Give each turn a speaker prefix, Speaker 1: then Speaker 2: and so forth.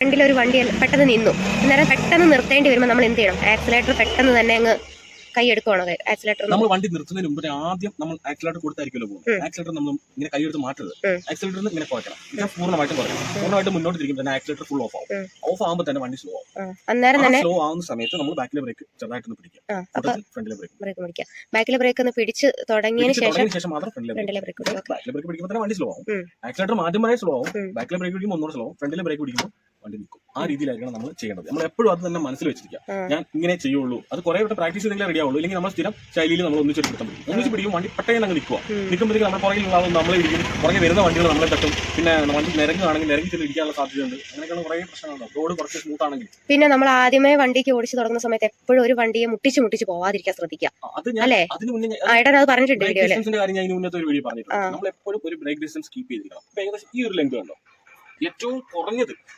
Speaker 1: ഫ്രണ്ടിൽ ഒരു വണ്ടി പെട്ടെന്ന് നിന്നു. അന്നേരം പെട്ടെന്ന് നിർത്തേണ്ടി വരുമ്പോൾ നമ്മൾ എന്ത് ചെയ്യണം? ആക്സിലേറ്റർ പെട്ടെന്ന് തന്നെ അങ്ങ് കൈ എടുക്കുവാണോ ആക്സിലേറ്റർ
Speaker 2: നമ്മൾ വണ്ടി നിർത്തുന്നതിന് മുമ്പ് ആദ്യം നമ്മൾ ആക്സിലേറ്റർ കൊടുത്തായിരിക്കുമല്ലോ പോകുന്നത്. ആക്സിലേറ്റർ നമ്മൾ ഇങ്ങനെ മാറ്റരുത്. ആക്സിലേറ്റർ ഇങ്ങനെ കുറയ്ക്കണം. ഇത് പൂർണമായിട്ടും കുറയ്ക്കണം. പൂർണമായിട്ടും മുന്നോട്ട് തിരിക്കുമ്പോൾ തന്നെ ആക്സിലേറ്റർ ഫുൾ ഓഫ് ആവും. ഓഫ് ആകുമ്പോൾ തന്നെ വണ്ടി സ്ലോ ആവും.
Speaker 1: അന്നേരം തന്നെ
Speaker 2: സ്ലോ ആവുന്ന സമയത്ത് നമ്മൾ ബാക്കിലെ ബ്രേക്ക് ചെറുതായിട്ടൊന്ന് ഫ്രണ്ടിലെ ബ്രേക്ക്
Speaker 1: ബ്രേക്ക് പിടിക്കാം. ബാക്കിലെ ബ്രേക്ക് ഒന്ന് പിടിച്ച് തുടങ്ങിയതിന് ശേഷം
Speaker 2: ശേഷം മാത്രം ഫ്രണ്ടിലെ ബ്രേക്ക് ബാക്കിലെ പിടിക്കുമ്പോൾ തന്നെ വണ്ടി സ്ലോ ആവും. ആക്സിലേറ്റർ സ്ലോ ആവും. ബാക്കിലെ ബ്രേക്ക് പിടിക്കുമ്പോൾ ഒന്നുകൂടെ സ്ലോ ആവും. ഫ്രണ്ടിലെ ബ്രേക്ക് പിടിക്കുമ്പോൾ വണ്ടി നിൽക്കും. ആ രീതിയിലായിരിക്കണം നമ്മൾ ചെയ്യേണ്ടത്. നമ്മൾ എപ്പോഴും അത് തന്നെ മനസ്സിൽ വെച്ചിരിക്കുക. ഞാൻ ഇങ്ങനെ ചെയ്യുള്ളൂ. അത് കുറെ വട്ടം പ്രാക്ടീസ് ചെയ്തെങ്കിലും റെഡി ആവുള്ളൂ. ഇല്ലെങ്കിൽ നമ്മൾ സ്ഥിരം ശൈലിയിൽ നമ്മൾ ഒന്നിച്ച് പിടുത്തം പിടിക്കും ഒന്നിച്ച് പിടിക്കും വണ്ടി പെട്ടെന്ന് അങ്ങ് നിൽക്കുക. നിൽക്കുമ്പോഴത്തേക്ക് നമ്മുടെ പുറകിലുള്ള ആളും നമ്മളെ ഇരിക്കും. പുറകെ വരുന്ന വണ്ടികൾ നമ്മളെ തട്ടും. പിന്നെ വണ്ടി നിരങ്ങുകയാണെങ്കിൽ നിരങ്ങി ചെന്ന് ഇരിക്കാനുള്ള സാധ്യതയുണ്ട്. അങ്ങനെയൊക്കെയുള്ള കുറേ പ്രശ്നങ്ങളുണ്ട്. റോഡ് കുറച്ച് സ്മൂത്ത് ആണെങ്കിൽ.
Speaker 1: പിന്നെ നമ്മൾ ആദ്യമേ വണ്ടിക്ക് ഓടിച്ചു തുടങ്ങുന്ന സമയത്ത് എപ്പോഴും ഒരു വണ്ടിയെ മുട്ടിച്ച് മുട്ടിച്ച് പോവാതിരിക്കാൻ ശ്രദ്ധിക്കുക. അല്ലേ?
Speaker 2: അതിന് മുന്നേ ഞാൻ-
Speaker 1: ഏട്ടൻ അത് പറഞ്ഞിട്ടുണ്ട്
Speaker 2: കാര്യം ഞാൻ മുന്നത്തെ ഒരു വീഡിയോ പറഞ്ഞിട്ടുണ്ട്. നമ്മൾ എപ്പോഴും ഒരു ബ്രേക്ക് ഡിസ്റ്റൻസ് കീപ്പ് ചെയ്തിരിക്കണം. ഏകദേശം ഈ ഒരു ലെങ്ത് കണ്ടോ? ഏറ്റവും കുറഞ്ഞത്